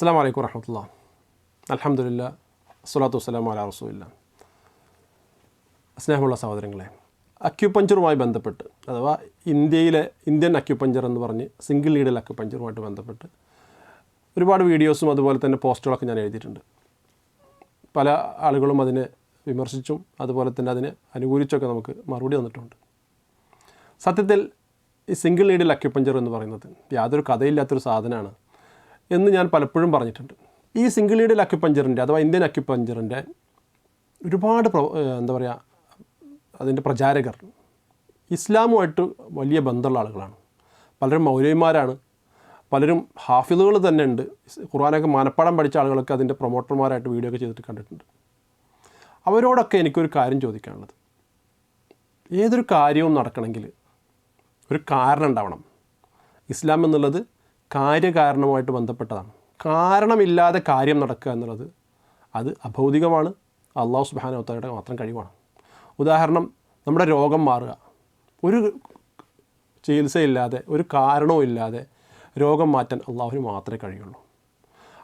അസ്സാം വലൈക്കും വരഹമുല്ല അലഹമുല്ല അസ്സലാത്തു വസ്സലാം അല റസൂല്ല സ്നേഹമുള്ള സഹോദരങ്ങളെ അക്യുപഞ്ചറുമായി ബന്ധപ്പെട്ട് അഥവാ ഇന്ത്യയിലെ ഇന്ത്യൻ അക്യുപഞ്ചർ എന്ന് പറഞ്ഞ് സിംഗിൾ നീഡിൽ അക്യുപഞ്ചറുമായിട്ട് ബന്ധപ്പെട്ട് ഒരുപാട് വീഡിയോസും അതുപോലെ തന്നെ പോസ്റ്റുകളൊക്കെ ഞാൻ എഴുതിയിട്ടുണ്ട്. പല ആളുകളും അതിനെ വിമർശിച്ചും അതുപോലെ തന്നെ അതിനെ അനുകൂലിച്ചൊക്കെ നമുക്ക് മറുപടി തന്നിട്ടുണ്ട്. സത്യത്തിൽ ഈ സിംഗിൾ നീഡിൽ അക്യുപഞ്ചർ എന്ന് പറയുന്നത് യാതൊരു കഥയില്ലാത്തൊരു സാധനമാണ്. എന്ന് ഞാൻ പലപ്പോഴും പറഞ്ഞിട്ടുണ്ട്. ഈ സിംഗിൾ നീഡിൽ അക്യുപഞ്ചറിന്റെ അഥവാ ഇന്ത്യൻ അക്യുപഞ്ചറിന്റെ ഒരുപാട് എന്താ പറയുക അതിന്റെ പ്രചാരകർ ഇസ്ലാമുമായിട്ട് വലിയ ബന്ധമുള്ള ആളുകളാണ്. പലരും മൗലവിമാരാണ്. പലരും ഹാഫിദുകൾ തന്നെ ഉണ്ട്. ഖുർആനൊക്കെ മനപ്പാടം പഠിച്ച ആളുകളൊക്കെ അതിന്റെ പ്രൊമോട്ടർമാരായിട്ട് വീഡിയോ ഒക്കെ ചെയ്തിട്ട് കണ്ടിട്ടുണ്ട്. അവരോടൊക്കെ എനിക്കൊരു കാര്യം ചോദിക്കാനുള്ളത്. ഏതൊരു കാര്യവും നടക്കണമെങ്കിൽ ഒരു കാരണം ഉണ്ടാവണം. ഇസ്ലാം എന്നുള്ളത് കാര്യകാരണവുമായിട്ട് ബന്ധപ്പെട്ടതാണ്. കാരണമില്ലാതെ കാര്യം നടക്കുക എന്നുള്ളത് അത് അഭൗതികമാണ്. അള്ളാഹു സുബാനോത്തയുടെ മാത്രം കഴിവാണ്. ഉദാഹരണം നമ്മുടെ രോഗം മാറുക. ഒരു ചികിത്സയില്ലാതെ ഒരു കാരണവും ഇല്ലാതെ രോഗം മാറ്റാൻ അള്ളാഹുവിന് മാത്രമേ കഴിയുള്ളൂ.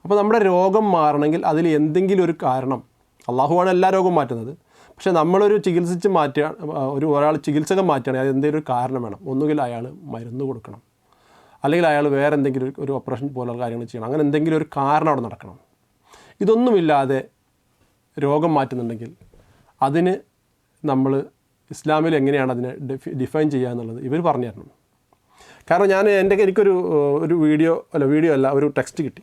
അപ്പോൾ നമ്മുടെ രോഗം മാറണമെങ്കിൽ അതിൽ എന്തെങ്കിലും ഒരു കാരണം. അള്ളാഹുവാണ് എല്ലാ രോഗവും മാറ്റുന്നത്. പക്ഷേ നമ്മളൊരു ചികിത്സിച്ച് മാറ്റുക ഒരു ഒരാൾ ചികിത്സകം മാറ്റുകയാണെങ്കിൽ അത് എന്തെങ്കിലും ഒരു കാരണം വേണം. ഒന്നുകിൽ അയാൾ മരുന്ന് കൊടുക്കണം. അല്ലെങ്കിൽ അയാൾ വേറെ എന്തെങ്കിലും ഒരു- ഓപ്പറേഷൻ പോലുള്ള കാര്യങ്ങൾ ചെയ്യണം. അങ്ങനെ എന്തെങ്കിലും ഒരു കാരണം അവിടെ നടക്കണം. ഇതൊന്നുമില്ലാതെ രോഗം മാറ്റുന്നുണ്ടെങ്കിൽ അതിന് നമ്മൾ ഇസ്ലാമിൽ എങ്ങനെയാണ് അതിനെ ഡിഫി ഡിഫൈൻ ചെയ്യുക എന്നുള്ളത് ഇവർ പറഞ്ഞു തരണം. കാരണം ഞാൻ എന്റെ എനിക്കൊരു ഒരു വീഡിയോ അല്ല വീഡിയോ അല്ല ഒരു ടെക്സ്റ്റ് കിട്ടി.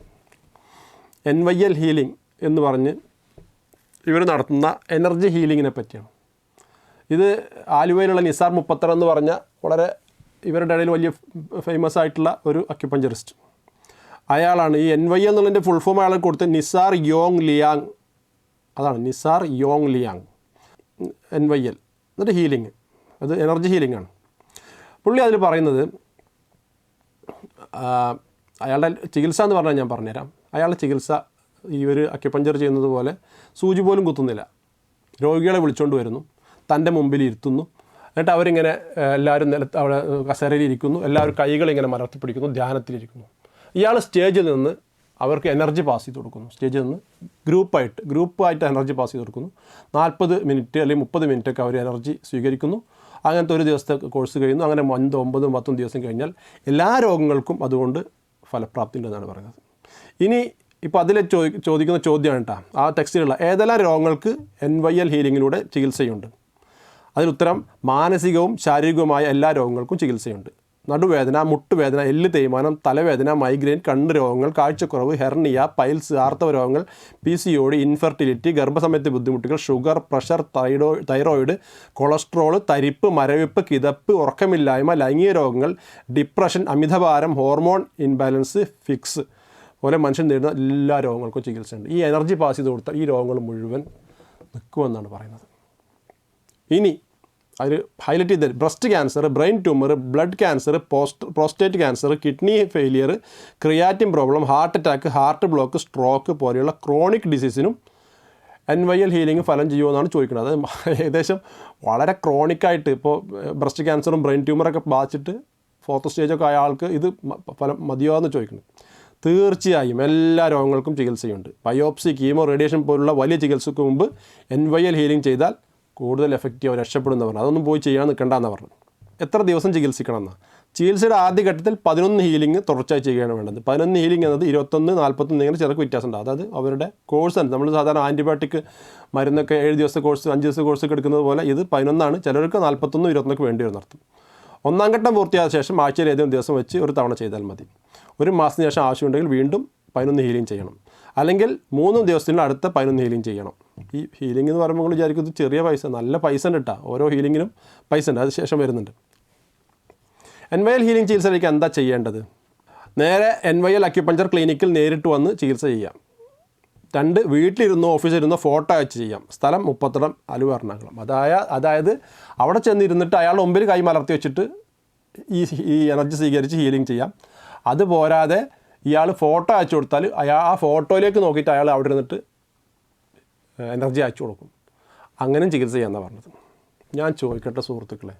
എൻ വൈ എൽ ഹീലിംഗ് എന്ന് പറഞ്ഞ് ഇവർ നടത്തുന്ന എനർജി ഹീലിങ്ങിനെ പറ്റിയാണ്. ഇത് ആലുവയിലുള്ള നിസാർ മുപ്പത്തറ എന്ന് പറഞ്ഞ വളരെ ഇവരുടെ ഇടയിൽ വലിയ ഫേമസ് ആയിട്ടുള്ള ഒരു അക്യുപഞ്ചറിസ്റ്റ് അയാളാണ് ഈ എൻ വൈ എന്നുള്ളതിന്റെ ഫുൾ ഫോം അയാൾ കൊടുത്ത് നിസാർ യോങ് ലിയാങ്. അതാണ് Nisar Yong Liang. N Y L എന്നിട്ട് ഹീലിംഗ് അത് എനർജി ഹീലിംഗ് ആണ്. പുള്ളി അതിൽ പറയുന്നത് അയാളുടെ ചികിത്സ എന്ന് പറഞ്ഞാൽ ഞാൻ പറഞ്ഞുതരാം. അയാളുടെ ചികിത്സ ഈ ഒരു അക്യുപഞ്ചർ ചെയ്യുന്നത് പോലെ സൂചി പോലും കുത്തുന്നില്ല. രോഗികളെ വിളിച്ചുകൊണ്ട് വരുന്നു. തന്റെ മുമ്പിൽ ഇരുത്തുന്നു. എന്നിട്ട് അവരിങ്ങനെ എല്ലാവരും നിലത്ത് അവിടെ കസേരയിലിരിക്കുന്നു. എല്ലാവരും കൈകളിങ്ങനെ മലർത്തി പിടിക്കുന്നു ധ്യാനത്തിലിരിക്കുന്നു. ഇയാൾ സ്റ്റേജിൽ നിന്ന് അവർക്ക് എനർജി പാസ് ചെയ്ത് കൊടുക്കുന്നു. സ്റ്റേജിൽ നിന്ന് ഗ്രൂപ്പായിട്ട് ഗ്രൂപ്പായിട്ട് എനർജി പാസ് ചെയ്ത് കൊടുക്കുന്നു. നാൽപ്പത് മിനിറ്റ് അല്ലെങ്കിൽ മുപ്പത് മിനിറ്റൊക്കെ അവർ എനർജി സ്വീകരിക്കുന്നു. അങ്ങനത്തെ ഒരു ദിവസത്തെ കോഴ്സ് കഴിയുന്നു. അങ്ങനെ അഞ്ചും ഒമ്പതും പത്തും ദിവസം കഴിഞ്ഞാൽ എല്ലാ രോഗങ്ങൾക്കും അതുകൊണ്ട് ഫലപ്രാപ്തി ഉണ്ടെന്നാണ് പറയുന്നത്. ഇനി ഇപ്പോൾ അതിലെ ചോദി ചോദിക്കുന്ന ചോദ്യമാണ് കേട്ടോ ആ ടെക്സ്റ്റിലുള്ള ഏതെല്ലാം രോഗങ്ങൾക്ക് എൻ വൈ എൽ ഹീലിങ്ങിലൂടെ ചികിത്സയുണ്ട്? അതിനുത്തരം മാനസികവും ശാരീരികവുമായ എല്ലാ രോഗങ്ങൾക്കും ചികിത്സയുണ്ട്. നടുവേദന മുട്ടുവേദന എല്ല് തേയ്മാനം തലവേദന മൈഗ്രെയിൻ കണ്ണ് രോഗങ്ങൾ കാഴ്ചക്കുറവ് ഹെർണിയ പൈൽസ് ആർത്തവ രോഗങ്ങൾ P C O D infertility ഗർഭസമയത്തെ ബുദ്ധിമുട്ടുകൾ sugar pressure thyro thyroid cholesterol തരിപ്പ് മരവിപ്പ് കിതപ്പ് ഉറക്കമില്ലായ്മ ലൈംഗിക രോഗങ്ങൾ ഡിപ്രഷൻ അമിതഭാരം ഹോർമോൺ ഇൻബാലൻസ് ഫിക്സ്. പോലെ മനുഷ്യൻ നേരിടുന്ന എല്ലാ രോഗങ്ങൾക്കും ചികിത്സയുണ്ട്. ഈ എനർജി പാസ് ചെയ്ത് കൊടുത്താൽ ഈ രോഗങ്ങൾ മുഴുവൻ നിൽക്കുമെന്നാണ് പറയുന്നത്. ഇനി അതിൽ ഹൈലൈറ്റ് ചെയ്ത breast cancer brain tumour blood cancer post prostate cancer kidney failure creatine problem heart attack heart block stroke പോലെയുള്ള ക്രോണിക് ഡിസീസിനും എൻ വൈ എൽ ഹീലിംഗ് ഫലം ചെയ്യുമെന്നാണ് ചോദിക്കുന്നത്. അത് ഏകദേശം വളരെ ക്രോണിക്കായിട്ട് ഇപ്പോൾ ബ്രസ്റ്റ് ക്യാൻസറും ബ്രെയിൻ ട്യൂമറൊക്കെ ബാധിച്ചിട്ട് ഫോർത്ത് സ്റ്റേജൊക്കെ ആയ ആൾക്ക് ഇത് ഫലം മതിയോ എന്ന് ചോദിക്കുന്നത്. തീർച്ചയായും എല്ലാ രോഗങ്ങൾക്കും ചികിത്സയുണ്ട്. ബയോപ്സി കീമോ റേഡിയേഷൻ പോലുള്ള വലിയ ചികിത്സയ്ക്ക് മുമ്പ് എൻ വൈ എൽ ഹീലിംഗ് ചെയ്താൽ കൂടുതൽ എഫക്റ്റീവ് രക്ഷപ്പെടുന്നവർ അതൊന്നും പോയി ചെയ്യാൻ നിൽക്കണ്ടെന്ന് പറഞ്ഞു എത്ര ദിവസം ചികിത്സിക്കണം എന്നാ ചികിത്സയുടെ ആദ്യഘട്ടത്തിൽ പതിനൊന്ന് ഹീലിംഗ് തുടർച്ചയായി ചെയ്യുകയാണ് വേണ്ടത്. പതിനൊന്ന് ഹീലിംഗ് എന്നത് ഇരുപത്തൊന്ന് നാൽപ്പത്തൊന്ന് ഇങ്ങനെ ചെറുക്ക് വ്യത്യാസമുണ്ട്. അതായത് അവരുടെ കോഴ്സ് ആണ് നമ്മൾ സാധാരണ ആന്റിബയോട്ടിക് മരുന്നൊക്കെ ഏഴ് ദിവസത്തെ കോഴ്സ് അഞ്ച് ദിവസത്തെ കോഴ്സ് എടുക്കുന്നത് പോലെ ഇത് പതിനൊന്നാണ്. ചിലർക്ക് നാൽപ്പത്തൊന്നും ഇരുപത്തൊന്നൊക്കെ വേണ്ടി വരുന്ന ഒന്നാം ഘട്ടം പൂർത്തിയായ ശേഷം ആഴ്ചയിൽ ഏതെങ്കിലും ദിവസം വെച്ച് ഒരു തവണ ചെയ്താൽ മതി. ഒരു മാസത്തിന് ശേഷം ആവശ്യമുണ്ടെങ്കിൽ വീണ്ടും പതിനൊന്ന് ഹീലിംഗ് ചെയ്യണം. അല്ലെങ്കിൽ മൂന്ന് ദിവസത്തിന് അടുത്ത പതിനൊന്ന് ഹീലിംഗ് ചെയ്യണം. ഈ ഹീലിംഗ് എന്ന് പറയുമ്പോൾ വിചാരിക്കും ഇത് ചെറിയ പൈസ നല്ല പൈസ ഉണ്ട് കേട്ടോ ഓരോ ഹീലിങ്ങിനും പൈസ ഉണ്ട്. അത് ശേഷം വരുന്നുണ്ട്. എൻ വൈ എൽ ഹീലിംഗ് ചികിത്സയിലേക്ക് എന്താ ചെയ്യേണ്ടത്? നേരെ എൻ വൈ എൽ അക്യുപഞ്ചർ ക്ലിനിക്കിൽ നേരിട്ട് വന്ന് ചികിത്സ ചെയ്യാം. രണ്ട് വീട്ടിലിരുന്നോ ഓഫീസിലിരുന്നോ ഫോട്ടോ അയച്ച് ചെയ്യാം. സ്ഥലം മുപ്പത്തടം അലുവ എറണാകുളം. അതായ അതായത് അവിടെ ചെന്നിരുന്നിട്ട് അയാളുടെ മുമ്പിൽ കൈ മലർത്തി വെച്ചിട്ട് ഈ ഈ എനർജി സ്വീകരിച്ച് ഹീലിംഗ് ചെയ്യാം. അത് പോരാതെ ഇയാൾ ഫോട്ടോ അയച്ചു കൊടുത്താൽ അയാൾ ആ ഫോട്ടോയിലേക്ക് നോക്കിയിട്ട് അയാൾ അവിടെ ഇരുന്നിട്ട് എനർജി അയച്ചു കൊടുക്കും. അങ്ങനെയും ചികിത്സ ചെയ്യാമെന്നാണ് പറഞ്ഞത്. ഞാൻ ചോദിക്കട്ടെ സുഹൃത്തുക്കളെ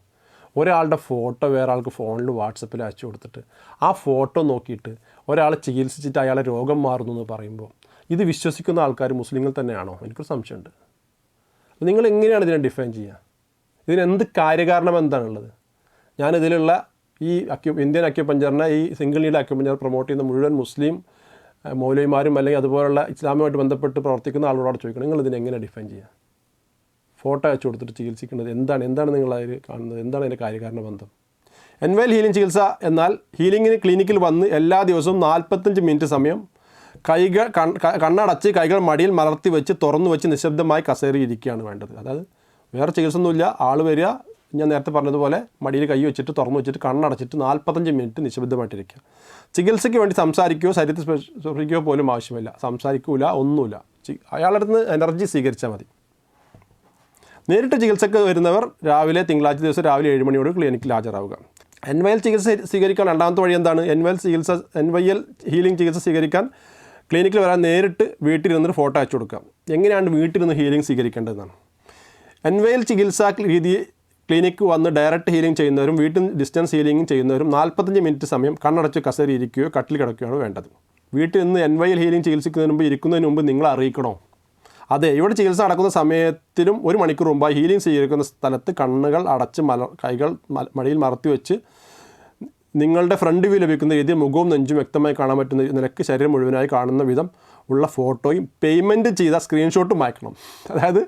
ഒരാളുടെ ഫോട്ടോ വേറെ ആൾക്ക് ഫോണിൽ വാട്സപ്പിൽ അയച്ചു കൊടുത്തിട്ട് ആ ഫോട്ടോ നോക്കിയിട്ട് ഒരാൾ ചികിത്സിച്ചിട്ട് അയാളെ രോഗം മാറുന്നു എന്ന് പറയുമ്പോൾ ഇത് വിശ്വസിക്കുന്ന ആൾക്കാർ മുസ്ലിങ്ങൾ തന്നെയാണോ? എനിക്കൊരു സംശയമുണ്ട്. നിങ്ങൾ എങ്ങനെയാണ് ഇതിനെ ഡിഫൈൻ ചെയ്യുക ഇതിനെന്ത് കാര്യകാരണം എന്താണുള്ളത്? ഞാനിതിലുള്ള ഈ അക്യു ഇന്ത്യൻ അക്യുപഞ്ചറിനെ ഈ സിംഗിൾ നീഡ് അക്യുപഞ്ചർ പ്രൊമോട്ട് ചെയ്യുന്ന മുഴുവൻ മുസ്ലിം മൗലവിമാരും അല്ലെങ്കിൽ അതുപോലുള്ള ഇസ്ലാമുമായിട്ട് ബന്ധപ്പെട്ട് പ്രവർത്തിക്കുന്ന ആളോടാണ് ചോദിക്കണം നിങ്ങൾ ഇതിനെ എങ്ങനെ ഡിഫൈൻ ചെയ്യുക? ഫോട്ടോ അയച്ചു കൊടുത്തിട്ട് ചികിത്സിക്കുന്നത് എന്താണ്? എന്താണ് നിങ്ങൾ അതിൽ കാണുന്നത്? എന്താണ് അതിന്റെ കാര്യകാരണ ബന്ധം? എൻവൈൽ ഹീലിംഗ് ചികിത്സ എന്നാൽ ഹീലിംഗിന് ക്ലിനിക്കിൽ വന്ന് എല്ലാ ദിവസവും നാൽപ്പത്തഞ്ച് മിനിറ്റ് സമയം കൈകൾ കണ്ണടച്ച് കൈകൾ മടിയിൽ മലർത്തി വെച്ച് തുറന്നു വെച്ച് നിശബ്ദമായി കസേറി ഇരിക്കുകയാണ് വേണ്ടത്. അതായത് വേറെ ചികിത്സ ഒന്നുമില്ല ആൾ വരിക ഞാൻ നേരത്തെ പറഞ്ഞതുപോലെ മടിയിൽ കൈ വെച്ചിട്ട് തുറന്നു വെച്ചിട്ട് കണ്ണടച്ചിട്ട് നാൽപ്പത്തഞ്ച് മിനിറ്റ് നിശബ്ദമായിട്ടിരിക്കുക. ചികിത്സയ്ക്ക് വേണ്ടി സംസാരിക്കുകയോ ശരീരത്തിൽ സ്പർശ- സ്പർശിക്കുകയോ പോലും ആവശ്യമില്ല. സംസാരിക്കൂല ഒന്നുമില്ല. അയാളുടെ നിന്ന് എനർജി സ്വീകരിച്ചാൽ മതി. നേരിട്ട് ചികിത്സയ്ക്ക് വരുന്നവർ രാവിലെ തിങ്കളാഴ്ച ദിവസം രാവിലെ ഏഴ് മണിയോട് ക്ലിനിക്കിൽ ഹാജരാവുക. എൻ വൈ എൽ ചികിത്സ സ്വീകരിക്കാൻ രണ്ടാമത്തെ വഴി എന്താണ്? എൻ വൈ എൽ ചികിത്സ എൻ വൈ എൽ ഹീലിംഗ് ചികിത്സ സ്വീകരിക്കാൻ ക്ലിനിക്കിൽ വരാൻ നേരിട്ട് വീട്ടിൽ നിന്നൊരു ഫോട്ടോ അയച്ചു കൊടുക്കാം എങ്ങനെയാണ് വീട്ടിൽ നിന്ന് ഹീലിംഗ് സ്വീകരിക്കേണ്ടതെന്നാണ്. എൻ വൈ എൽ ചികിത്സാ രീതി ക്ലിനിക്ക് വന്ന് ഡയറക്റ്റ് ഹീലിംഗ് ചെയ്യുന്നവരും വീട്ടിൽ ഡിസ്റ്റൻസ് ഹീലിംഗ് ചെയ്യുന്നവരും നാൽപ്പത്തഞ്ച് മിനിറ്റ് സമയം കണ്ണടച്ച് കസേരി ഇരിക്കുകയോ കട്ടിൽ കിടക്കുകയാണ് വേണ്ടത്. വീട്ടിൽ നിന്ന് എൻ വൈ എൽ ഹീലിംഗ് ചികിത്സിക്കുന്നതിന് മുമ്പ് ഇരിക്കുന്നതിന് മുമ്പ് നിങ്ങൾ അറിയിക്കണോ? അതെ ഇവിടെ ചികിത്സ നടക്കുന്ന സമയത്തിലും ഒരു മണിക്കൂർ മുമ്പായി ഹീലിംഗ് സ്വീകരിക്കുന്ന സ്ഥലത്ത് കണ്ണുകൾ അടച്ച് മല കൈകൾ മടിയിൽ മറത്തി വെച്ച് നിങ്ങളുടെ ഫ്രണ്ട് വ്യൂ ലഭിക്കുന്ന രീതിയിൽ മുഖവും നെഞ്ചും വ്യക്തമായി കാണാൻ പറ്റുന്ന നിലയ്ക്ക് ശരീരം മുഴുവനായി കാണുന്ന വിധം ഉള്ള ഫോട്ടോയും പേയ്മെന്റ് ചെയ്ത സ്ക്രീൻഷോട്ടും അയക്കണം. അതായത്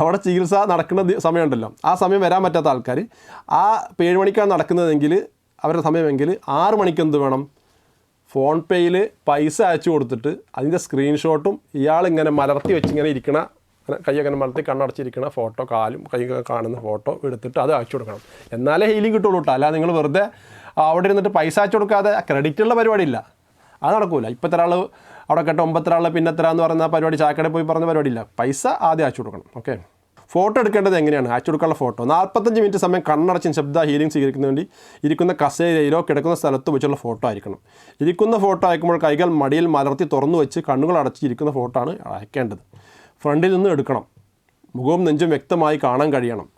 അവിടെ ചികിത്സ നടക്കുന്ന സമയമുണ്ടല്ലോ. ആ സമയം വരാൻ പറ്റാത്ത ആൾക്കാർ ആ ഏഴ് മണിക്കാണ് നടക്കുന്നതെങ്കിൽ അവരുടെ സമയമെങ്കിൽ ആറ് മണിക്ക് എന്ത് വേണം? ഫോൺ പേയിൽ പൈസ അയച്ചു കൊടുത്തിട്ട് അതിന്റെ സ്ക്രീൻഷോട്ടും ഇയാളിങ്ങനെ മലർത്തി വെച്ചിങ്ങനെ ഇരിക്കണ കൈയൊക്കെ മലർത്തി കണ്ണടച്ചിരിക്കണ ഫോട്ടോ കാലും കൈ കാണുന്ന ഫോട്ടോ എടുത്തിട്ട് അത് അയച്ചു കൊടുക്കണം. എന്നാലേ ഹീലിംഗ് കിട്ടുള്ളൂ കേട്ടോ. അല്ല നിങ്ങൾ വെറുതെ അവിടെ ഇരുന്നിട്ട് പൈസ അയച്ചു കൊടുക്കാതെ ക്രെഡിറ്റുള്ള പരിപാടിയില്ല അത് നടക്കൂല. ഇപ്പോഴത്തെ ഒരാൾ അവിടെ കേട്ട ഒമ്പത്തൊരാൾ പിന്നെ എത്ര എന്ന് പറയുന്ന പരിപാടി ചാക്കടെ പോയി പറഞ്ഞ പരിപാടിയില്ല. പൈസ ആദ്യം അയച്ചു കൊടുക്കണം ഓക്കെ ഫോട്ടോ എടുക്കേണ്ടത് എങ്ങനെയാണ്? അയച്ചു കൊടുക്കാനുള്ള ഫോട്ടോ നാൽപ്പത്തഞ്ച് മിനിറ്റ് സമയം കണ്ണടച്ചും ശബ്ദ ഹീലിംഗ് സ്വീകരിക്കുന്നതിന് വേണ്ടി ഇരിക്കുന്ന കസേരയിലോ കിടക്കുന്ന സ്ഥലത്ത് വെച്ചുള്ള ഫോട്ടോ ആയിരിക്കണം. ഇരിക്കുന്ന ഫോട്ടോ അയക്കുമ്പോൾ കൈകൾ മടിയിൽ മലർത്തി തുറന്നു വെച്ച് കണ്ണുകൾ അടച്ച് ഇരിക്കുന്ന ഫോട്ടോ ആണ് അയക്കേണ്ടത്. ഫ്രണ്ടിൽ നിന്ന് എടുക്കണം. മുഖവും നെഞ്ചും വ്യക്തമായി കാണാൻ കഴിയണം.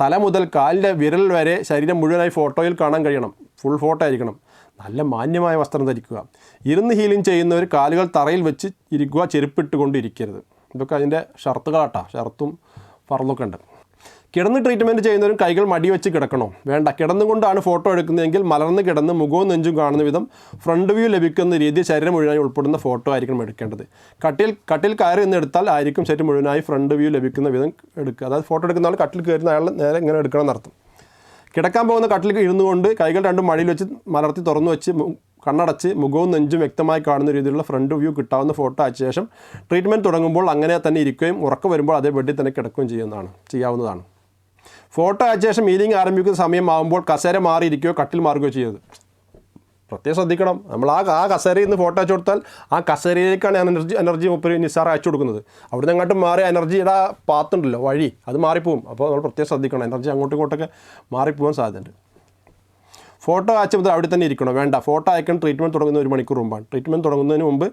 തല മുതൽ കാലിന്റെ വിരൽ വരെ ശരീരം മുഴുവനായി ഫോട്ടോയിൽ കാണാൻ കഴിയണം. ഫുൾ ഫോട്ടോ ആയിരിക്കണം. നല്ല മാന്യമായ വസ്ത്രം ധരിക്കുക. ഇരുന്ന് ഹീലിംഗ് ചെയ്യുന്നവർ കാലുകൾ തറയിൽ വെച്ച് ഇരിക്കുക ചെരുപ്പിട്ടുകൊണ്ട് ഇരിക്കരുത് ഇതൊക്കെ അതിന്റെ ഷർത്തുകളാട്ടാ. ഷർത്തും പറന്നൊക്കെ ഉണ്ട്. കിടന്ന് ട്രീറ്റ്മെന്റ് ചെയ്യുന്നവരും കൈകൾ മടി വെച്ച് കിടക്കണോ. വേണ്ട. കിടന്നുകൊണ്ടാണ് ഫോട്ടോ എടുക്കുന്നതെങ്കിൽ മലർന്ന് കിടന്ന് മുഖവും നെഞ്ചും കാണുന്ന വിധം ഫ്രണ്ട് വ്യൂ ലഭിക്കുന്ന രീതിയിൽ ശരീരം മുഴുവനായി ഉൾപ്പെടുന്ന ഫോട്ടോ ആയിരിക്കണം എടുക്കേണ്ടത്. കട്ടിൽ കട്ടിൽ കയറി നിന്ന് എടുത്താൽ ആയിരിക്കും ശരീരം മുഴുവനായി ഫ്രണ്ട് വ്യൂ ലഭിക്കുന്ന വിധം എടുക്കുക. അതായത് ഫോട്ടോ എടുക്കുന്ന ആൾ കട്ടിൽ കയറുന്ന അയാൾ നേരെ ഇങ്ങനെ എടുക്കണം എന്നർത്ഥം. കിടക്കാൻ പോകുന്ന കട്ടിൽ ഇരുന്നു കൊണ്ട് കൈകൾ രണ്ടും മടിയിൽ വെച്ച് മലർത്തി തുറന്നു വെച്ച് കണ്ണടച്ച് മുഖവും നെഞ്ചും വ്യക്തമായി കാണുന്ന രീതിയിലുള്ള ഫ്രണ്ട് വ്യൂ കിട്ടാവുന്ന ഫോട്ടോ അയച്ച ശേഷം ട്രീറ്റ്മെന്റ് തുടങ്ങുമ്പോൾ അങ്ങനെ തന്നെ ഇരിക്കുകയും ഉറക്കം വരുമ്പോൾ അതേ ബെഡിൽ തന്നെ കിടക്കുകയും ചെയ്യുന്നതാണ് ചെയ്യാവുന്നതാണ്. ഫോട്ടോ അയച്ച ശേഷം മീറ്റിംഗ് ആരംഭിക്കുന്ന സമയമാകുമ്പോൾ കസേര മാറിയിരിക്കുകയോ കട്ടിൽ മാറുകയോ ചെയ്യരുത്. പ്രത്യേകം ശ്രദ്ധിക്കണം. നമ്മൾ ആ ആ കസേരയിൽ നിന്ന് ഫോട്ടോ അയച്ചു കൊടുത്താൽ ആ കസേരയിലേക്കാണ് എനർജി എനർജി മുപ്പര് നിസ്സാർ അയച്ചു കൊടുക്കുന്നത്. അവിടുന്ന് അങ്ങോട്ട് മാറി എനർജിയുടെ പാത്തുണ്ടല്ലോ വഴി അത് മാറിപ്പോവും. അപ്പോൾ നമ്മൾ പ്രത്യേകം ശ്രദ്ധിക്കണം. എനർജി അങ്ങോട്ടും ഇങ്ങോട്ടൊക്കെ മാറിപ്പോകാൻ സാധ്യതയുണ്ട്. ഫോട്ടോ അയച്ച മുതൽ അവിടെ തന്നെ ഇരിക്കണം. വേണ്ട. ഫോട്ടോ അയക്കാൻ ട്രീറ്റ്മെന്റ് തുടങ്ങുന്ന ഒരു മണിക്കൂർ മുമ്പാണ്. ട്രീറ്റ്മെന്റ് തുടങ്ങുന്നതിന് മുമ്പ്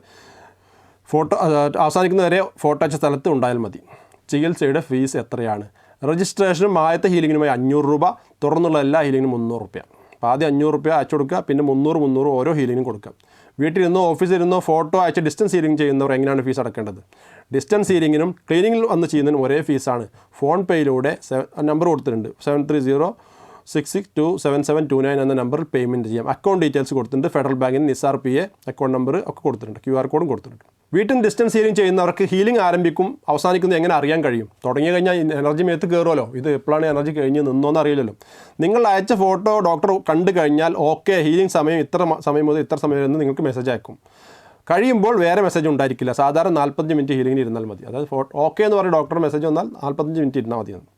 ഫോട്ടോ അവസാനിക്കുന്നവരെ ഫോട്ടോ അയച്ച സ്ഥലത്ത് ഉണ്ടായാൽ മതി. ചികിത്സയുടെ ഫീസ് എത്രയാണ്? രജിസ്ട്രേഷനും ആദ്യത്തെ ഹീലിങ്ങിനുമായി അഞ്ഞൂറ് രൂപ. തുടർന്നുള്ള എല്ലാ ഹീലിങ്ങിനും മുന്നൂറ് റുപ്യ. ആദ്യം അഞ്ഞൂറ് റുപ്യ അയച്ചു കൊടുക്കുക പിന്നെ മുന്നൂറ് മുന്നൂറ് ഓരോ ഹീലിങ്ങിനും കൊടുക്കുക. വീട്ടിലിരുന്നോ ഓഫീസിലിരുന്നോ ഫോട്ടോ അയച്ച് ഡിസ്റ്റൻസ് ഹീലിംഗ് ചെയ്യുന്നവർ എങ്ങനെയാണ് ഫീസ് അടക്കേണ്ടത്? ഡിസ്റ്റൻസ് ഹീലിങ്ങിനും ക്ലീനിങ്ങിൽ വന്ന് ചെയ്യുന്നതിനും ഒരേ ഫീസാണ് ഫോൺ പേയിലൂടെ നമ്പർ കൊടുത്തിട്ടുണ്ട്. Seven three zero six six two seven seven two nine എന്ന നമ്പറിൽ പേയ്മെന്റ് ചെയ്യാം. അക്കൗണ്ട് ഡീറ്റെയിൽസ് കൊടുത്തിട്ടുണ്ട്. ഫെഡറൽ ബാങ്കിന് Nisar P A account number ഒക്കെ കൊടുത്തിട്ടുണ്ട്. ക്യു ആർ കോഡും കൊടുത്തിട്ടുണ്ട്. വീട്ടിൽ ഡിസ്റ്റൻസ് ഹീലിംഗ് ചെയ്യുന്നവർക്ക് ഹീലിംഗ് ആരംഭിക്കും. അവസാനിക്കുന്നത് എങ്ങനെ അറിയാൻ കഴിയും? തുടങ്ങി കഴിഞ്ഞാൽ എനർജി മേത്ത് കയറുമല്ലോ ഇത് എപ്പോഴാണ് എനർജി കഴിഞ്ഞ് നിന്നോന്ന് അറിയില്ലല്ലോ. നിങ്ങൾ അയച്ച ഫോട്ടോ ഡോക്ടർ കണ്ടു കഴിഞ്ഞാൽ ഓക്കെ ഹീലിംഗ് സമയം ഇത്ര സമയം മുതൽ ഇത്ര സമയം എന്ന് നിങ്ങൾക്ക് മെസ്സേജ് അയക്കും. കഴിയുമ്പോൾ വേറെ മെസ്സേജ് ഉണ്ടായിരിക്കില്ല. സാധാരണ നാൽപ്പത്തഞ്ച് മിനിറ്റ് ഹീലിംഗിന് ഇരുന്നാൽ മതി. അതായത് ഫോട്ടോ ഓക്കെ എന്ന് പറഞ്ഞ ഡോക്ടർ മെസ്സേജ് വന്നാൽ നാൽപ്പത്തഞ്ച് മിനിറ്റ് ഇരുന്നാൽ മതി എന്ന്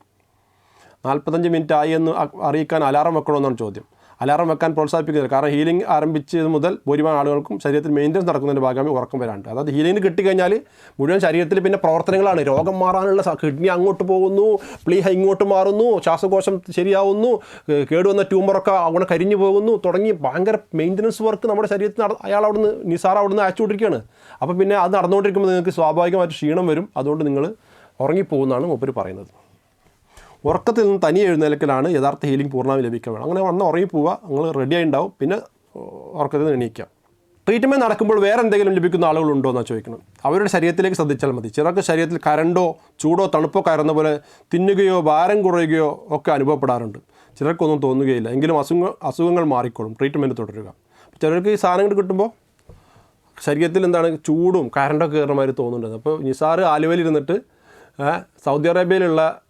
നാൽപ്പത്തഞ്ച് മിനിറ്റ് ആയി എന്ന് അറിയിക്കാൻ അലാറം വെക്കണമെന്നാണ് ചോദ്യം. അലാറം വെക്കാൻ പ്രോത്സാഹിപ്പിക്കുന്നില്ല കാരണം ഹീലിംഗ് ആരംഭിച്ചത് മുതൽ ഭൂരിഭാഗം ആളുകൾക്കും ശരീരത്തിൽ മെയിന്റനൻസ് നടക്കുന്നതിന്റെ ഭാഗമായി ഉറക്കം വരാണ്ട് അതായത് ഹീലിംഗ് കിട്ടിക്കഴിഞ്ഞാൽ മുഴുവൻ ശരീരത്തിൽ പിന്നെ പ്രവർത്തനങ്ങളാണ്. രോഗം മാറാനുള്ള കിഡ്നി അങ്ങോട്ട് പോകുന്നു പ്ലീഹ ഇങ്ങോട്ട് മാറുന്നു ശ്വാസകോശം ശരിയാവുന്നു കേടുവന്ന ട്യൂമറൊക്കെ അവിടെ കരിഞ്ഞു പോകുന്നു തുടങ്ങി ഭയങ്കര മെയിന്റനൻസ് വർക്ക് നമ്മുടെ ശരീരത്തിൽ അയാൾ അവിടുന്ന് നിസാർ അവിടുന്ന് അയച്ചുകൊണ്ടിരിക്കുകയാണ് അപ്പോൾ പിന്നെ അത് നടന്നുകൊണ്ടിരിക്കുമ്പോൾ നിങ്ങൾക്ക് സ്വാഭാവികമായിട്ട് ക്ഷീണം വരും. അതുകൊണ്ട് നിങ്ങൾ ഉറങ്ങിപ്പോകുന്നതാണ് മൂപ്പർ പറയുന്നത്. ഉറക്കത്തിൽ നിന്ന് തനി എഴുന്നേൽക്കലാണ് യഥാർത്ഥ ഹീലിംഗ് പൂർണമായി ലഭിക്കാൻ വേണം അങ്ങനെ വന്ന് ഉറങ്ങി പോവുക നിങ്ങൾ റെഡി ആയി ഉണ്ടാവും പിന്നെ ഉറക്കത്തിൽ നിന്ന് എണീക്കുക. ട്രീറ്റ്മെന്റ് നടക്കുമ്പോൾ വേറെ എന്തെങ്കിലും ലഭിക്കുന്ന ആളുകളുണ്ടോ എന്നാണ് ചോദിക്കണം അവരുടെ ശരീരത്തിലേക്ക് ശ്രദ്ധിച്ചാൽ മതി. ചിലർക്ക് ശരീരത്തിൽ കരണ്ടോ ചൂടോ തണുപ്പോ കയറുന്ന പോലെ തിന്നുകയോ ഭാരം കുറയുകയോ ഒക്കെ അനുഭവപ്പെടാറുണ്ട്. ചിലർക്കൊന്നും തോന്നുകയില്ല. എങ്കിലും അസുഖ അസുഖങ്ങൾ മാറിക്കോളും. ട്രീറ്റ്മെന്റ് തുടരുക. ചിലർക്ക് ഈ സാധനങ്ങൾ കിട്ടുമ്പോൾ ശരീരത്തിൽ എന്താണ് ചൂടും കരണ്ടൊക്കെ കയറുന്ന മാതിരി തോന്നുന്നുണ്ട്. അപ്പോൾ നിസാർ ആലുവയിൽ ഇരുന്നിട്ട് സൗദി അറേബ്യയിലുള്ള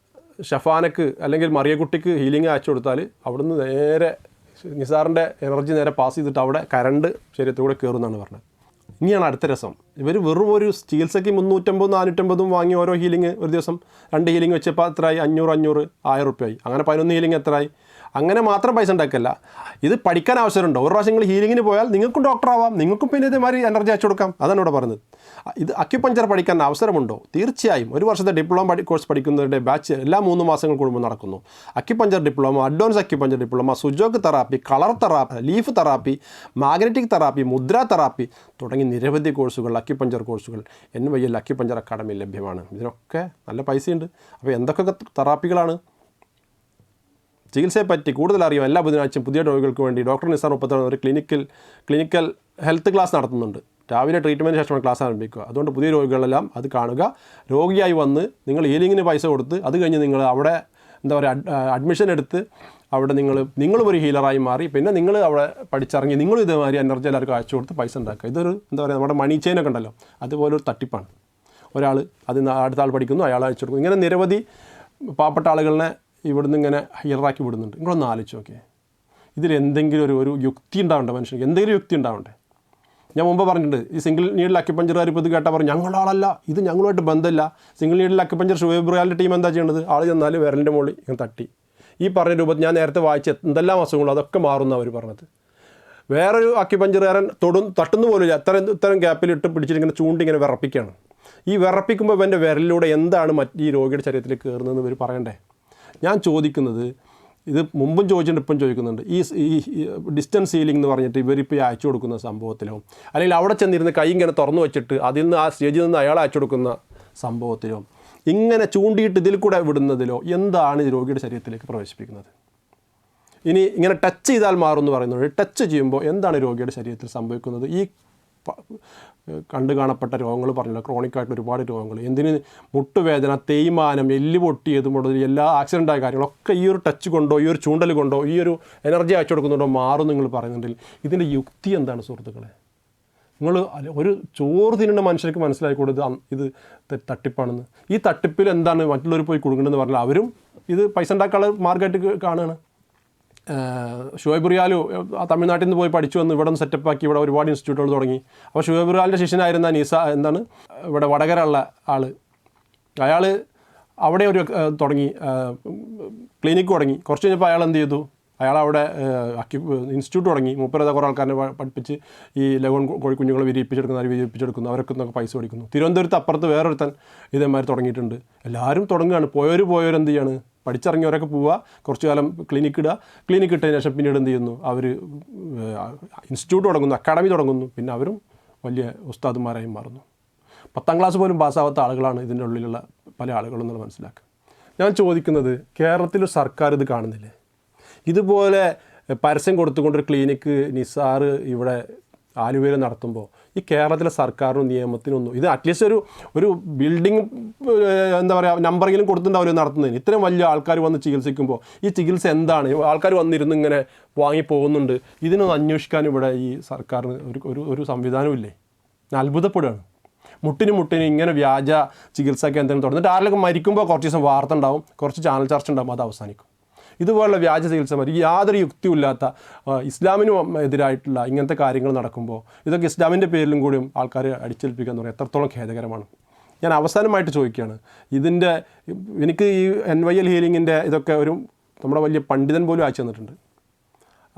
ഷഫാനക്ക് അല്ലെങ്കിൽ മറിയക്കുട്ടിക്ക് ഹീലിംഗ് അയച്ചു കൊടുത്താൽ അവിടുന്ന് നേരെ നിസാറിന്റെ എനർജി നേരെ പാസ് ചെയ്തിട്ട് അവിടെ കരണ്ട് ശരീരത്തിലൂടെ കയറുന്നതാണ് പറഞ്ഞത്. ഇനിയാണ് അടുത്ത രസം. ഇവർ വെറും ഒരു ചികിത്സയ്ക്ക് മുന്നൂറ്റമ്പതും നാനൂറ്റമ്പതും വാങ്ങി ഓരോ ഹീലിംഗ് ഒരു ദിവസം രണ്ട് ഹീലിംഗ് വെച്ചപ്പോൾ എത്രയായി? അഞ്ഞൂറ് അഞ്ഞൂറ് ആയിരം റുപ്യയായി അങ്ങനെ പതിനൊന്ന് ഹീലിംഗ് എത്രയായി? അങ്ങനെ മാത്രം പൈസ ഉണ്ടാക്കല്ല. ഇത് പഠിക്കാൻ അവസരമുണ്ടോ? ഒരു പ്രാവശ്യം നിങ്ങൾ ഹീലിങ്ങിന് പോയാൽ നിങ്ങൾക്കും ഡോക്ടർ ആവാം നിങ്ങൾക്കും പിന്നെ ഇതേമാതിരി എനർജി അയച്ചു കൊടുക്കാം. അതാണ് ഇവിടെ പറഞ്ഞത്. ഇത് അക്യുപഞ്ചർ പഠിക്കാൻ അവസരമുണ്ടോ? തീർച്ചയായും. ഒരു വർഷത്തെ ഡിപ്ലോമ കോഴ്സ് പഠിക്കുന്നവരുടെ ബാച്ച് എല്ലാ മൂന്ന് മാസങ്ങൾ കൂടുമ്പോൾ നടക്കുന്നു. Acupuncture diploma advance acupuncture diploma Sujok therapy colour therapy leaf therapy magnetic therapy mudra therapy തുടങ്ങി നിരവധി കോഴ്സുകൾ അക്യുപഞ്ചർ കോഴ്സുകൾ N Y L acupuncture academy ലഭ്യമാണ്. ഇതിനൊക്കെ നല്ല പൈസയുണ്ട്. അപ്പോൾ എന്തൊക്കെ തെറാപ്പികളാണ് ചികിത്സയെ പറ്റി കൂടുതൽ അറിയാം എല്ലാ ബുധനാഴ്ചയും പുതിയ രോഗികൾക്ക് വേണ്ടി ഡോക്ടർ നിസാർ മുപ്പത്തൊന്ന് ഒരു ക്ലിനിക്കൽ ക്ലിനിക്കൽ ഹെൽത്ത് ക്ലാസ് നടത്തുന്നുണ്ട്. രാവിലെ ട്രീറ്റ്മെന്റ് ശേഷമാണ് ക്ലാസ് ആരംഭിക്കുക. അതുകൊണ്ട് പുതിയ രോഗികളെല്ലാം അത് കാണുക. രോഗിയായി വന്ന് നിങ്ങൾ ഹീലിങ്ങിന് പൈസ കൊടുത്ത് അത് കഴിഞ്ഞ് നിങ്ങൾ അവിടെ എന്താ പറയുക അഡ്മിഷൻ എടുത്ത് അവിടെ നിങ്ങൾ നിങ്ങളും ഒരു ഹീലറായി മാറി. പിന്നെ നിങ്ങൾ അവിടെ പഠിച്ചിറങ്ങി നിങ്ങളും ഇതേമാതിരി എനർജി എല്ലാവർക്കും അയച്ചു കൊടുത്ത് പൈസ ഉണ്ടാക്കുക. ഇതൊരു എന്താ പറയുക നമ്മുടെ മണി ചെയിനൊക്കെ ഉണ്ടല്ലോ അതുപോലെ ഒരു തട്ടിപ്പാണ്. ഒരാൾ അത് അടുത്ത ആൾ പഠിക്കുന്നു അയാൾ അയച്ചു കൊടുക്കുന്നു. ഇങ്ങനെ നിരവധി പാവപ്പെട്ട ആളുകളെ ഇവിടുന്ന് ഇങ്ങനെ ഹയറാക്കി വിടുന്നുണ്ട്. നിങ്ങളൊന്ന് ആലോചിച്ച് ഇതിൽ എന്തെങ്കിലും ഒരു ഒരു യുക്തി ഉണ്ടാവണ്ടേ മനുഷ്യർക്ക് എന്തെങ്കിലും യുക്തി ഉണ്ടാവണ്ടേ? ഞാൻ മുമ്പ് പറഞ്ഞിട്ടുണ്ട് ഈ സിംഗിൾ നീഡിൽ അക്യുപഞ്ചറുകാർ ഇപ്പോൾ ഇത് കേട്ടാൽ പറഞ്ഞു ഞങ്ങളുടെ ആളല്ല ഇത് ഞങ്ങളുമായിട്ട് ബന്ധമില്ല. സിംഗിൾ നീഡിൽ അക്യുപഞ്ചർ ഷുവേബ് റിയാലിന്റെ ടീം എന്താ ചെയ്യേണ്ടത് ആൾ ചെന്നാൽ വിരലിന്റെ മുകളിൽ ഇങ്ങനെ തട്ടി. ഈ പറഞ്ഞ രൂപത്തിൽ ഞാൻ നേരത്തെ വായിച്ച എന്തെല്ലാം അസുഖങ്ങളും അതൊക്കെ മാറുന്ന അവർ പറഞ്ഞത്. വേറൊരു അക്യുപഞ്ചറുകാരൻ തൊടും തട്ടുന്ന പോലും അത്തരം ഇത്തരം ഗ്യാപ്പിലിട്ട് ചൂണ്ടി ഇങ്ങനെ വിറപ്പിക്കുകയാണ്. ഈ വിറപ്പിക്കുമ്പോൾ ഇവന്റെ വിരലിലൂടെ എന്താണ് മറ്റ് ഈ രോഗിയുടെ ശരീരത്തിൽ കയറുന്നതെന്ന് ഇവർ പറയണ്ടേ? ഞാൻ ചോദിക്കുന്നത് ഇത് മുമ്പും ചോദിച്ചിട്ടുണ്ട് ഇപ്പം ചോദിക്കുന്നുണ്ട്. ഈ ഈ ഡിസ്റ്റൻസ് സീലിംഗ് എന്ന് പറഞ്ഞിട്ട് ഇവരിപ്പോൾ അയച്ചു കൊടുക്കുന്ന സംഭവത്തിലോ അല്ലെങ്കിൽ അവിടെ ചെന്നിരുന്ന് കൈ ഇങ്ങനെ തുറന്നു വെച്ചിട്ട് അതിൽ നിന്ന് ആ സ്റ്റേജിൽ നിന്ന് അയാൾ അയച്ചു കൊടുക്കുന്ന സംഭവത്തിലോ ഇങ്ങനെ ചൂണ്ടിയിട്ട് ഇതിൽ കൂടെ വിടുന്നതിലോ എന്താണ് ഈ രോഗിയുടെ ശരീരത്തിലേക്ക് പ്രവേശിപ്പിക്കുന്നത്? ഇനി ഇങ്ങനെ ടച്ച് ചെയ്താൽ മാറും എന്ന് പറയുന്നത് ടച്ച് ചെയ്യുമ്പോൾ എന്താണ് രോഗിയുടെ ശരീരത്തിൽ സംഭവിക്കുന്നത്? ഈ കണ്ടു കാണപ്പെട്ട രോഗങ്ങൾ പറഞ്ഞില്ല. ക്രോണിക് ആയിട്ടുള്ള ഒരുപാട് രോഗങ്ങൾ. എന്തിന്? മുട്ടുവേദന തേയ്മാനം എല്ല് പൊട്ടിയത് മുതൽ എല്ലാ ആക്സിഡന്റ് ആയ കാര്യങ്ങളൊക്കെ ഈ ഒരു ടച്ച് കൊണ്ടോ ഈ ഒരു ചൂണ്ടൽ കൊണ്ടോ ഈ ഒരു എനർജി അയച്ചു കൊടുക്കുന്നുണ്ടോ മാറും നിങ്ങൾ പറയുന്നുണ്ടെങ്കിൽ ഇതിന്റെ യുക്തി എന്താണ് സുഹൃത്തുക്കളെ? നിങ്ങൾ ഒരു ചോറ് തിന്നുന്ന മനുഷ്യർക്ക് മനസ്സിലാക്കി കൊടുത്ത് ഇത് തട്ടിപ്പാണെന്ന്? ഈ തട്ടിപ്പിൽ എന്താണ് മറ്റുള്ളവർ പോയി കൊടുക്കണമെന്ന് പറഞ്ഞാൽ അവരും ഇത് പൈസ ഉണ്ടാക്കാനുള്ള മാർഗമായിട്ട് കാണുകയാണ്. ഷുഹൈബ് റിയാലു തമിഴ്നാട്ടിൽ നിന്ന് പോയി പഠിച്ചു വന്ന് ഇവിടെ നിന്ന് സെറ്റപ്പ് ആക്കി ഇവിടെ ഒരുപാട് ഇൻസ്റ്റിറ്റ്യൂട്ടുകൾ തുടങ്ങി. അപ്പോൾ ഷുഹൈബ് റിയാലിന്റെ ശിഷ്യനായിരുന്ന നിസ എന്താണ് ഇവിടെ വടകര ഉള്ള ആൾ അയാൾ അവിടെ ഒരു തുടങ്ങി ക്ലിനിക്ക് തുടങ്ങി. കുറച്ച് കഴിഞ്ഞപ്പോൾ അയാൾ എന്ത് ചെയ്തു? അയാൾ അവിടെ ഇൻസ്റ്റിറ്റ്യൂട്ട് തുടങ്ങി. മൂപ്പരത കുറേ ആൾക്കാരെ പഠിപ്പിച്ച് ഈ ലഗോൺ കോഴിക്കുഞ്ഞുങ്ങളെ വിരിയിപ്പിച്ചെടുക്കുന്ന അവർ വിരിയിപ്പിച്ചെടുക്കുന്നു അവരൊക്കെ നിന്നൊക്കെ പൈസ കൊടുക്കുന്നു. തിരുവനന്തപുരത്ത് അപ്പുറത്ത് വേറൊരുത്തൻ ഇതേമാതിരി തുടങ്ങിയിട്ടുണ്ട്. എല്ലാവരും തുടങ്ങുകയാണ്. പോയവർ പോയവരെന്ത് ചെയ്യാണ്? പഠിച്ചിറങ്ങിയവരൊക്കെ പോവുക കുറച്ചു കാലം ക്ലിനിക്ക് ഇടുക. ക്ലിനിക്ക് ഇട്ടതിന് ശേഷം പിന്നീട് എന്ത് ചെയ്യുന്നു? അവർ ഇൻസ്റ്റിറ്റ്യൂട്ട് തുടങ്ങുന്നു അക്കാഡമി തുടങ്ങുന്നു. പിന്നെ അവരും വലിയ ഉസ്താദുമാരായി മാറുന്നു. പത്താം ക്ലാസ് പോലും പാസ്സാവാത്ത ആളുകളാണ് ഇതിന്റെ ഉള്ളിലുള്ള പല ആളുകളും എന്നുള്ളത് മനസ്സിലാക്കുക. ഞാൻ ചോദിക്കുന്നത് കേരളത്തിൽ സർക്കാർ ഇത് കാണുന്നില്ലേ? ഇതുപോലെ പരസ്യം കൊടുത്തുകൊണ്ടൊരു ക്ലിനിക്ക് നിസാർ ഇവിടെ ആലുവയിൽ നടത്തുമ്പോൾ ഈ കേരളത്തിലെ സർക്കാരിനും നിയമത്തിനൊന്നും ഇത് അറ്റ്ലീസ്റ്റ് ഒരു ഒരു ബിൽഡിംഗ് എന്താ പറയുക നമ്പറെങ്കിലും കൊടുത്തിട്ടുണ്ടാവില്ല നടത്തുന്നതിന്? ഇത്രയും വലിയ ആൾക്കാർ വന്ന് ചികിത്സിക്കുമ്പോൾ ഈ ചികിത്സ എന്താണ്? ആൾക്കാർ വന്നിരുന്ന് ഇങ്ങനെ വാങ്ങി പോകുന്നുണ്ട്. ഇതിനൊന്ന് അന്വേഷിക്കാൻ ഇവിടെ ഈ സർക്കാരിന് ഒരു ഒരു ഒരു സംവിധാനമില്ലേ അത്ഭുതപ്പെടുകയാണ്. മുട്ടിന് മുട്ടിന് ഇങ്ങനെ വ്യാജ ചികിത്സാ കേന്ദ്രം തുടർന്നിട്ട് ആരെങ്കിലും മരിക്കുമ്പോൾ കുറച്ച് ദിവസം വാർത്ത ഉണ്ടാവും. കുറച്ച് ചാനൽ ചർച്ച ഉണ്ടാവും. അത് അവസാനിക്കും. ഇതുപോലുള്ള വ്യാജ ചികിത്സ മതി. യാതൊരു യുക്തിയില്ലാത്ത ഇസ്ലാമിനും എതിരായിട്ടുള്ള ഇങ്ങനത്തെ കാര്യങ്ങൾ നടക്കുമ്പോൾ ഇതൊക്കെ ഇസ്ലാമിന്റെ പേരിലും കൂടിയും ആൾക്കാർ അടിച്ചേൽപ്പിക്കുക എന്ന് പറയുന്നത് എത്രത്തോളം ഖേദകരമാണ്. ഞാൻ അവസാനമായിട്ട് ചോദിക്കുകയാണ്. ഇതിന്റെ എനിക്ക് ഈ എൻ വൈ എൽ ഹീലിങ്ങിന്റെ ഇതൊക്കെ ഒരു നമ്മുടെ വലിയ പണ്ഡിതൻ പോലും അയച്ചു തന്നിട്ടുണ്ട്.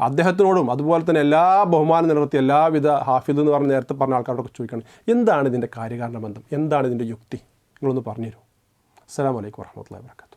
അദ്ദേഹത്തിനോടും അതുപോലെ തന്നെ എല്ലാ ബഹുമാനം നിലനിർത്തി എല്ലാവിധ ഹാഫിദ് എന്ന് പറഞ്ഞ നേരത്തെ പറഞ്ഞ ആൾക്കാരോടൊക്കെ ചോദിക്കണം എന്താണ് ഇതിന്റെ കാര്യകാരണ ബന്ധം? എന്താണ് ഇതിന്റെ യുക്തി? നിങ്ങളൊന്ന് പറഞ്ഞു തരൂ അസ്സാം വലൈക്കും വർഹമത്തല്ലാ വാബർക്കാത്തു